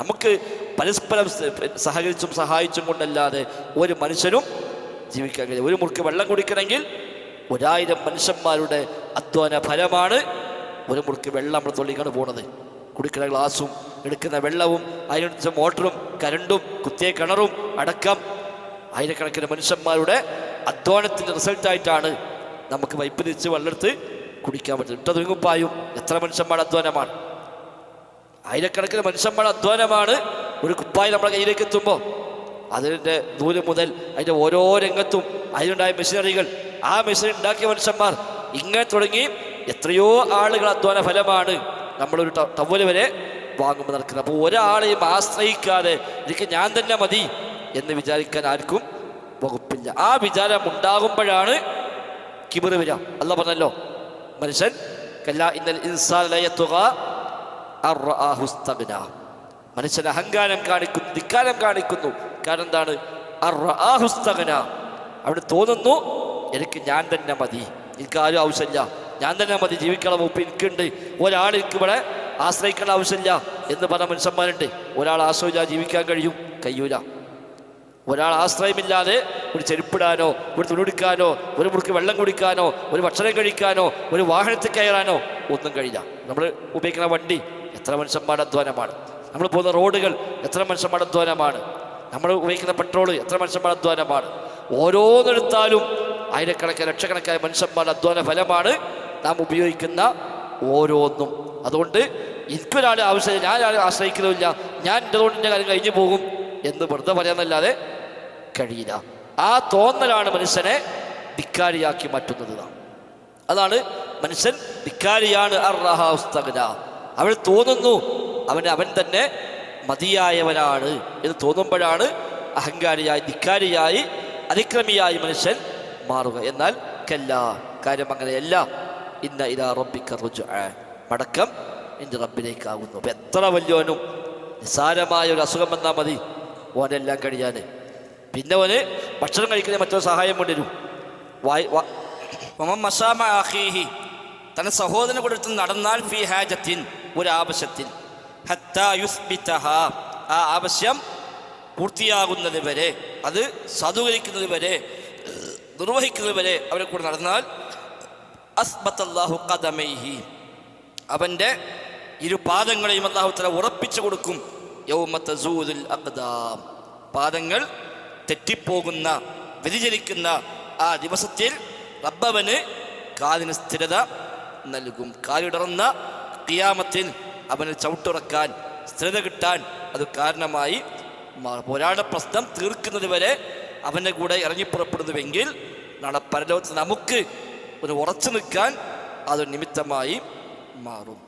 നമുക്ക് പരസ്പരം സഹകരിച്ചും സഹായിച്ചും കൊണ്ടല്ലാതെ ഒരു മനുഷ്യനും ജീവിക്കാൻ കഴിയും ഒരു മുറുക്ക് വെള്ളം കുടിക്കണമെങ്കിൽ ഒരായിരം മനുഷ്യന്മാരുടെ അധ്വാന ഫലമാണ് ഒരു മുറുക്ക് വെള്ളം നമ്മൾ തൊള്ളിക്കാണ് പോണത്. കുടിക്കുന്ന ഗ്ലാസും എടുക്കുന്ന വെള്ളവും അതിനനുസരിച്ച് മോട്ടറും കരണ്ടും കുത്തിയ കിണറും അടക്കം ആയിരക്കണക്കിന് മനുഷ്യന്മാരുടെ അധ്വാനത്തിന്റെ റിസൾട്ടായിട്ടാണ് നമുക്ക് വൈപ്പ് തിരിച്ച് വെള്ളമെടുത്ത് കുടിക്കാൻ പറ്റുന്നത്. ഇട്ട തുങ്ങുപ്പായും എത്ര മനുഷ്യന്മാരുടെ അധ്വാനമാണ്? ആയിരക്കണക്കിന് മനുഷ്യന്മാരുടെ അധ്വാനമാണ് ഒരു കുപ്പായി നമ്മുടെ കയ്യിലേക്ക് എത്തുമ്പോൾ. അതിന്റെ നൂൽ മുതൽ അതിന്റെ ഓരോ രംഗത്തും അതിനുണ്ടായ മെഷീനറികൾ. ആ മെഷീൻ ഉണ്ടാക്കിയ മനുഷ്യന്മാർ ഇങ്ങനെ തുടങ്ങി എത്രയോ ആളുകൾ അധ്വാന ഫലമാണ് നമ്മളൊരു ടവൽ വരെ വാങ്ങുമ്പോൾ നടക്കുന്നത്. അപ്പോൾ ഒരാളെയും ആശ്രയിക്കാതെ എനിക്ക് ഞാൻ തന്നെ മതി എന്ന് വിചാരിക്കാൻ ആർക്കും വകുപ്പില്ല. ആ വിചാരം ഉണ്ടാകുമ്പോഴാണ് കിബിറ് വരിക. അല്ല പറഞ്ഞല്ലോ മനുഷ്യൻ കല്ല ഇന്നൽ ഇൻസാൻ ലയത്തുക. മനുഷ്യൻ അഹങ്കാരം കാണിക്കുന്നു ധിക്കാരം കാണിക്കുന്നു. കാരണം എന്താണ്? അറുസ്തകന അവിടെ തോന്നുന്നു എനിക്ക് ഞാൻ തന്നെ മതി. എനിക്ക് ആരും ആവശ്യമില്ല. ഞാൻ തന്നെ മതി. ജീവിക്കണം മുപ്പ് എനിക്കുണ്ട്. ഒരാൾ എനിക്ക് ഇവിടെ ആശ്രയിക്കേണ്ട ആവശ്യമില്ല. എന്ന് പറഞ്ഞ മനുഷ്യന്മാരുണ്ട്. ഒരാൾ ആശ്രയില്ല ജീവിക്കാൻ കഴിയും? കഴിയൂല. ഒരാൾ ആശ്രയമില്ലാതെ ഒരു ചെരുപ്പിടാനോ ഒരു തുണിടുക്കാനോ ഒരു മുറുക്ക് വെള്ളം കുടിക്കാനോ ഒരു ഭക്ഷണം കഴിക്കാനോ ഒരു വാഹനത്തിൽ കയറാനോ ഒന്നും കഴിയില്ല. നമ്മൾ ഉപയോഗിക്കുന്ന വണ്ടി എത്ര മനുഷ്യന്മാരുടെ അധ്വാനമാണ് നമ്മൾ പോകുന്ന റോഡുകൾ എത്ര മനുഷ്യന്മാരുടെ അധ്വാനമാണ് നമ്മൾ ഉപയോഗിക്കുന്ന പെട്രോൾ എത്ര മനുഷ്യന്മാരുടെ അധ്വാനമാണ് ഓരോന്നെടുത്താലും ആയിരക്കണക്കിന് ലക്ഷക്കണക്കായ മനുഷ്യന്മാരുടെ അധ്വാന ഫലമാണ് നാം ഉപയോഗിക്കുന്ന ഓരോന്നും. അതുകൊണ്ട് എനിക്കൊരാളെ ആവശ്യമില്ല ഞാൻ ആരെ ആശ്രയിക്കുന്നില്ല ഞാൻ എന്റെ തൊണ്ടിന്റെ കാര്യം കഴിഞ്ഞു പോകും എന്ന് വെറുതെ പറയാമെന്നല്ലാതെ കഴിയില്ല. ആ തോന്നലാണ് മനുഷ്യനെ ധിക്കാരിയാക്കി മാറ്റുന്നത്. അതാണ് മനുഷ്യൻ ധിക്കാരിയാണ് അർഹസ്തഗ്ന അവൻ തോന്നുന്നു അവൻ അവൻ തന്നെ മതിയായവനാണ് എന്ന് തോന്നുമ്പോഴാണ് അഹങ്കാരിയായി ധിക്കാരിയായി അതിക്രമിയായി മനുഷ്യൻ മാറുക. എന്നാൽ കല്ല കാര്യം അങ്ങനെയല്ല. ഇന്ന ഇതാ റബ്ബിക്ക റുജു മടക്കം എന്റെ റബ്ബിലേക്കാകുന്നു അപ്പം എത്ര വലിയവനും നിസ്സാരമായ ഒരു അസുഖം വന്നാൽ മതി. ഓനെല്ലാം കഴിയാൻ. പിന്നെ ഓന് ഭക്ഷണം കഴിക്കുന്ന മറ്റൊരു സഹായം കൊണ്ടുവരും വായ് മശാമ അഖീഹി തന്റെ സഹോദരനെ കൊടുത്ത് നടന്നാൽ ഫി ഹാജത്തിൻ. ഒരു ആവശ്യത്തിൽ ഹത്താ യുസ്ബിതഹ ആ ആവശ്യം പൂർത്തിയാകുന്നത് വരെ അത് സാധൂകരിക്കുന്നത് വരെ നിർവഹിക്കുന്നത് വരെ അവരെ കൂടെ നടന്നാൽ അസ്ബത്തല്ലാഹു അവന്റെ ഇരു പാദങ്ങളെയും അള്ളാഹു തല ഉറപ്പിച്ചു കൊടുക്കും. യൗമത്തൂദുൽ അഖ്ദാം. പാദങ്ങൾ തെറ്റിപ്പോകുന്ന വ്യതിചലിക്കുന്ന ആ ദിവസത്തിൽ റബ്ബവന് കാലിന് സ്ഥിരത നൽകും. കാലിടർന്ന കിയാമത്തിൽ അവന് ചവിട്ടുറക്കാൻ സ്ഥിരത കിട്ടാൻ അത് കാരണമായി പോരാട പ്രശ്നം തീർക്കുന്നത് വരെ അവന്റെ കൂടെ ഇറങ്ങിപ്പുറപ്പെടുന്നുവെങ്കിൽ നാളെ പരലോകത്ത് നമുക്ക് ഒരു ഉറച്ചു നിൽക്കാൻ അത് നിമിത്തമായി മാറും.